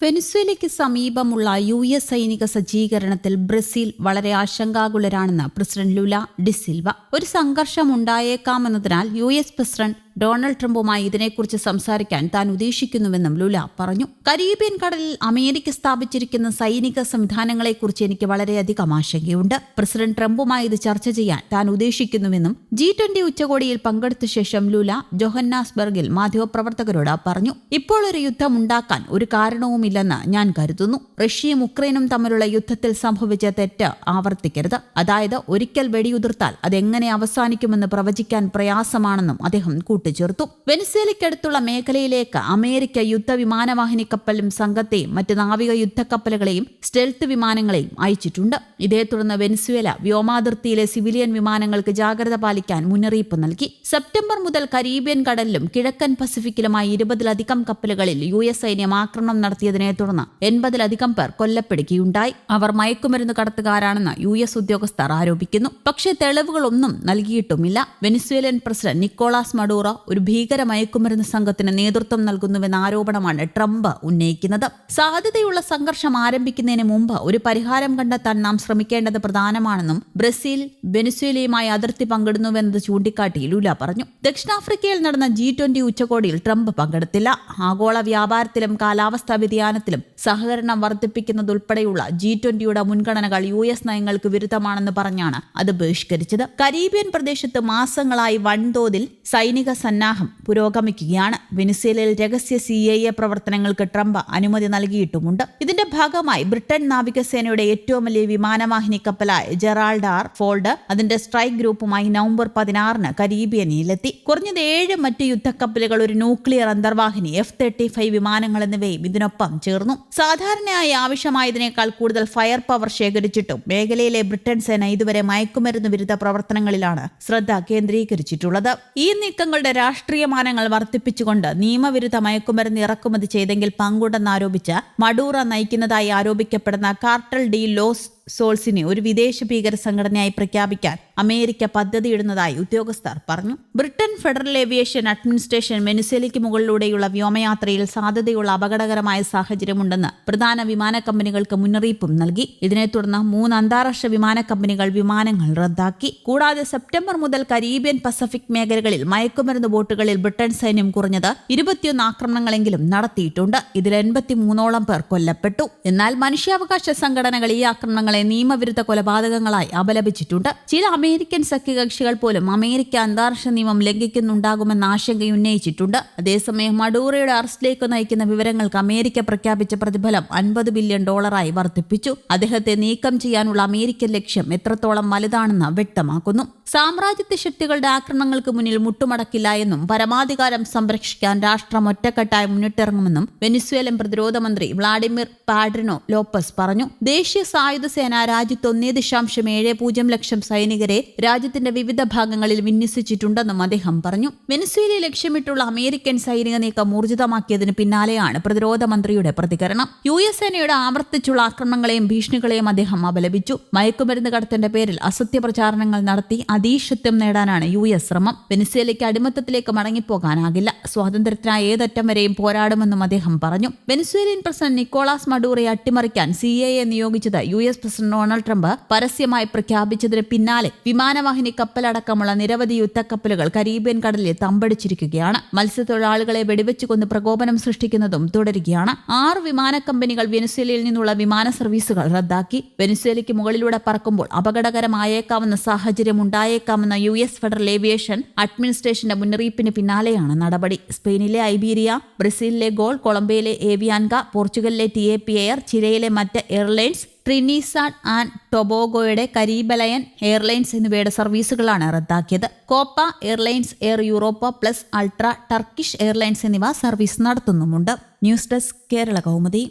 വെനിസ്വേലയ്ക്ക് സമീപമുള്ള U S സൈനിക സജ്ജീകരണത്തിൽ ബ്രസീൽ വളരെ ആശങ്കാകുലരാണെന്ന് പ്രസിഡന്റ് ലുല ഡിസിൽവ ഒരു സംഘർഷം ഉണ്ടായേക്കാമെന്നതിനാൽ യു എസ് പ്രസിഡന്റ് ഡൊണാൾഡ് ട്രംപുമായി ഇതിനെക്കുറിച്ച് സംസാരിക്കാൻ താൻ ഉദ്ദേശിക്കുന്നുവെന്നും ലുല പറഞ്ഞു. കരീബിയൻ കടലിൽ അമേരിക്ക സ്ഥാപിച്ചിരിക്കുന്ന സൈനിക സംവിധാനങ്ങളെക്കുറിച്ച് എനിക്ക് വളരെയധികം ആശങ്കയുണ്ട്. പ്രസിഡന്റ് ട്രംപുമായി ഇത് ചർച്ച ചെയ്യാൻ താൻ ഉദ്ദേശിക്കുന്നുവെന്നും ജി ട്വന്റി ഉച്ചകോടിയിൽ പങ്കെടുത്ത ശേഷം ലുല ജൊഹന്നാസ്ബർഗിൽ മാധ്യമപ്രവർത്തകരോട് പറഞ്ഞു. ഇപ്പോൾ ഒരു യുദ്ധം ഉണ്ടാക്കാൻ ഒരു കാരണവുമില്ലെന്ന് ഞാൻ കരുതുന്നു. റഷ്യയും ഉക്രൈനും തമ്മിലുള്ള യുദ്ധത്തിൽ സംഭവിച്ച തെറ്റ് ആവർത്തിക്കരുത്. അതായത് ഒരിക്കൽ വെടിയുതിർത്താൽ അതെങ്ങനെ അവസാനിക്കുമെന്ന് പ്രവചിക്കാൻ പ്രയാസമാണെന്നും അദ്ദേഹം കൂട്ടിച്ചേർത്തു. വെനിസേലയ്ക്കടുത്തുള്ള മേഖലയിലേക്ക് അമേരിക്ക യുദ്ധവിമാനവാഹിനി കപ്പലും സംഘത്തെയും മറ്റ് നാവിക യുദ്ധക്കപ്പലുകളെയും സ്റ്റെൽത്ത് വിമാനങ്ങളെയും അയച്ചിട്ടുണ്ട്. ഇതേ തുടർന്ന് വെനിസ്വേല വ്യോമാതിർത്തിയിലെ സിവിലിയൻ വിമാനങ്ങൾക്ക് ജാഗ്രത പാലിക്കാൻ മുന്നറിയിപ്പ് നൽകി. സെപ്റ്റംബർ മുതൽ കരീബിയൻ കടലിലും കിഴക്കൻ പസഫിക്കിലുമായി ഇരുപതിലധികം കപ്പലുകളിൽ യു എസ് സൈന്യം ആക്രമണം നടത്തിയതിനെ തുടർന്ന് എൺപതിലധികം പേർ കൊല്ലപ്പെടുകയുണ്ടായി. അവർ മയക്കുമരുന്ന് കടത്തുകാരാണെന്ന് യു എസ് ഉദ്യോഗസ്ഥർ ആരോപിക്കുന്നു. പക്ഷേ തെളിവുകളൊന്നും നൽകിയിട്ടുമില്ല. വെനിസ്വേലിയൻ പ്രസിഡന്റ് നിക്കോളാസ് മഡൂറ ഒരു ഭീകര മയക്കുമരുന്ന് സംഘത്തിന് നേതൃത്വം നൽകുന്നുവെന്ന ആരോപണമാണ് ട്രംപ് ഉന്നയിക്കുന്നത്. സാധ്യതയുള്ള സംഘർഷം ആരംഭിക്കുന്നതിന് മുമ്പ് ഒരു പരിഹാരം കണ്ടെത്താൻ നാം ശ്രമിക്കേണ്ടത് പ്രധാനമാണെന്നും ബ്രസീൽ വെനിസ്വേലയുമായി അതിർത്തി പങ്കിടുന്നുവെന്നത് ചൂണ്ടിക്കാട്ടി ലുല പറഞ്ഞു. ദക്ഷിണാഫ്രിക്കയിൽ നടന്ന ജി ട്വന്റി ഉച്ചകോടിയിൽ ട്രംപ് പങ്കെടുത്തില്ല. ആഗോള വ്യാപാരത്തിലും കാലാവസ്ഥാ വ്യതിയാനത്തിലും സഹകരണം വർദ്ധിപ്പിക്കുന്നതുൾപ്പെടെയുള്ള ജി ട്വന്റിയുടെ മുൻഗണനകൾ യു എസ് നയങ്ങൾക്ക് വിരുദ്ധമാണെന്ന് പറഞ്ഞാണ് അത് ബഹിഷ്കരിച്ചത്. കരീബിയൻ പ്രദേശത്ത് മാസങ്ങളായി വൻതോതിൽ സൈനിക സന്നാഹം പുരോഗമിക്കുകയാണ്. വെനിസ്വേലയിൽ രഹസ്യ സി ഐ എ പ്രവർത്തനങ്ങൾക്ക് ട്രംപ് അനുമതി നൽകിയിട്ടുമുണ്ട്. ഇതിന്റെ ഭാഗമായി ബ്രിട്ടൻ നാവികസേനയുടെ ഏറ്റവും വലിയ വിമാനവാഹിനി കപ്പലായ ജെറാൾഡ് ആർ ഫോൾഡ് അതിന്റെ സ്ട്രൈക്ക് ഗ്രൂപ്പുമായി നവംബർ പതിനാറിന് കരീബിയനിലെത്തി. കുറഞ്ഞത് ഏഴ് മറ്റ് യുദ്ധക്കപ്പലുകൾ ഒരു ന്യൂക്ലിയർ അന്തർവാഹിനി എഫ് തേർട്ടി ഫൈവ് വിമാനങ്ങൾ എന്നിവയും ഇതിനൊപ്പം ചേർന്നു. സാധാരണയായി ആവശ്യമായതിനേക്കാൾ കൂടുതൽ ഫയർ പവർ ശേഖരിച്ചിട്ടും മേഖലയിലെ ബ്രിട്ടൻ സേന ഇതുവരെ മയക്കുമരുന്ന് വിരുദ്ധ പ്രവർത്തനങ്ങളിലാണ് ശ്രദ്ധ കേന്ദ്രീകരിച്ചിട്ടുള്ളത്. ഈ നീക്കങ്ങളുടെ രാഷ്ട്രീയ മാനങ്ങൾ വർദ്ധിപ്പിച്ചുകൊണ്ട് നിയമവിരുദ്ധ മയക്കുമരുന്ന് ഇറക്കുമതി ചെയ്തെങ്കിൽ പങ്കുണ്ടെന്നാരോപിച്ച് മഡൂറ നയിക്കുന്നതായി ആരോപിക്കപ്പെടുന്ന കാർട്ടൽ ഡി ലോസ് സോൾസിനെ ഒരു വിദേശ ഭീകര സംഘടനയായി പ്രഖ്യാപിക്കാൻ അമേരിക്ക പദ്ധതിയിടുന്നതായി ഉദ്യോഗസ്ഥർ പറഞ്ഞു. ബ്രിട്ടൻ ഫെഡറൽ ഏവിയേഷൻ അഡ്മിനിസ്ട്രേഷൻ മെനുസേലിക്ക് മുകളിലൂടെയുള്ള വ്യോമയാത്രയിൽ സാധ്യതയുള്ള അപകടകരമായ സാഹചര്യമുണ്ടെന്ന് പ്രധാന വിമാന കമ്പനികൾക്ക് മുന്നറിയിപ്പും നൽകി. ഇതിനെ തുടർന്ന് മൂന്ന് അന്താരാഷ്ട്ര വിമാന കമ്പനികൾ വിമാനങ്ങൾ റദ്ദാക്കി. കൂടാതെ സെപ്റ്റംബർ മുതൽ കരീബിയൻ പസഫിക് മേഖലകളിൽ മയക്കുമരുന്ന് ബോട്ടുകളിൽ ബ്രിട്ടൻ സൈന്യം കുറഞ്ഞത് ഇരുപത്തിയൊന്ന് ആക്രമണങ്ങളെങ്കിലും നടത്തിയിട്ടുണ്ട്. ഇതിൽ എൺപത്തിമൂന്നോളം പേർ കൊല്ലപ്പെട്ടു. എന്നാൽ മനുഷ്യാവകാശ സംഘടനകൾ ഈ ആക്രമണങ്ങളെ നിയമവിരുദ്ധ കൊലപാതകങ്ങളായി അപലപിച്ചിട്ടുണ്ട്. ചില അമേരിക്കൻ സഖ്യകക്ഷികൾ പോലും അമേരിക്ക അന്താരാഷ്ട്ര നിയമം ലംഘിക്കുന്നുണ്ടാകുമെന്ന ആശങ്കയുന്നയിച്ചിട്ടുണ്ട് അതേസമയം മഡൂറയുടെ അറസ്റ്റിലേക്ക് നയിക്കുന്ന വിവരങ്ങൾക്ക് അമേരിക്ക പ്രഖ്യാപിച്ച പ്രതിഫലം അൻപത് ബില്യൺ ഡോളറായി വർദ്ധിപ്പിച്ചു. അദ്ദേഹത്തെ നീക്കം ചെയ്യാനുള്ള അമേരിക്കൻ ലക്ഷ്യം എത്രത്തോളം വലുതാണെന്ന് വ്യക്തമാക്കുന്നു. സാമ്രാജ്യത്വ ശക്തികളുടെ ആക്രമണങ്ങൾക്ക് മുന്നിൽ മുട്ടുമടക്കില്ല എന്നും പരമാധികാരം സംരക്ഷിക്കാൻ രാഷ്ട്രം ഒറ്റക്കെട്ടായി മുന്നിട്ടിറങ്ങുമെന്നും വെനിസ്വേലൻ പ്രതിരോധ മന്ത്രി വ്ളാഡിമിർ പാഡ്രിനോ ലോപ്പസ് പറഞ്ഞു. ദേശീയ സായുധ സേന രാജ്യത്ത് ഒന്നേ ദശാംശം ഏഴ് പൂജ്യം ലക്ഷം സൈനികരെ രാജ്യത്തിന്റെ വിവിധ ഭാഗങ്ങളിൽ വിന്യസിച്ചിട്ടുണ്ടെന്നും അദ്ദേഹം പറഞ്ഞു. വെനിസ്വേലയെ ലക്ഷ്യമിട്ടുള്ള അമേരിക്കൻ സൈനിക നീക്കം ഊർജിതമാക്കിയതിന് പിന്നാലെയാണ് പ്രതിരോധ മന്ത്രിയുടെ പ്രതികരണം. യു എസ് സേനയുടെ ആവർത്തിച്ചുള്ള ആക്രമണങ്ങളെയും ഭീഷണികളെയും അദ്ദേഹം അപലപിച്ചു. മയക്കുമരുന്ന് കടത്തിന്റെ പേരിൽ അസത്യ പ്രചാരണങ്ങൾ നടത്തി അതീശത്വം നേടാനാണ് യു എസ് ശ്രമം. വെനിസ്വേലയ്ക്ക് അടിമത്തത്തിലേക്ക് മടങ്ങിപ്പോകാനാകില്ല. സ്വാതന്ത്ര്യത്തിനായി ഏതറ്റം വരെയും പോരാടുമെന്നും അദ്ദേഹം പറഞ്ഞു. വെനിസ്വേലിയൻ പ്രസിഡന്റ് നിക്കോളാസ് മഡൂറയെ അട്ടിമറിക്കാൻ സി എ എ നിയോഗിച്ചത് U S president Donald Trump പരസ്യമായി പ്രഖ്യാപിച്ചതിന് പിന്നാലെ വിമാനവാഹിനി കപ്പലടക്കമുള്ള നിരവധി യുദ്ധക്കപ്പലുകൾ കരീബിയൻ കടലിൽ തമ്പടിച്ചിരിക്കുകയാണ്. മത്സ്യത്തൊഴിലാളികളെ വെടിവെച്ചു കൊന്ന് പ്രകോപനം സൃഷ്ടിക്കുന്നതും തുടരുകയാണ്. ആറ് വിമാന കമ്പനികൾ വെനിസ്വേലയിൽ നിന്നുള്ള വിമാന സർവീസുകൾ റദ്ദാക്കി. വെനിസ്വേലയ്ക്ക് മുകളിലൂടെ പറക്കുമ്പോൾ അപകടകരമായേക്കാവുന്ന സാഹചര്യം ഉണ്ടായേക്കാമെന്ന യു എസ് ഫെഡറൽ ഏവിയേഷൻ അഡ്മിനിസ്ട്രേഷന്റെ മുന്നറിയിപ്പിന് പിന്നാലെയാണ് നടപടി. സ്പെയിനിലെ ഐബീരിയ ബ്രസീലിലെ ഗോൾ കൊളംബിയയിലെ ഏവിയാൻക പോർച്ചുഗലിലെ ടി എ പി എയർ ചിലയിലെ മറ്റ് എയർലൈൻസ് ട്രിനിസാഡ് ആൻഡ് ടൊബോഗോയുടെ കരീബലയൻ എയർലൈൻസ് എന്നിവയുടെ സർവീസുകളാണ് റദ്ദാക്കിയത്. Copa airlines Air Europa Plus Ultra Turkish airlines എന്നിവ service നടത്തുന്നുമുണ്ട്. News desk Kerala Kaumudi.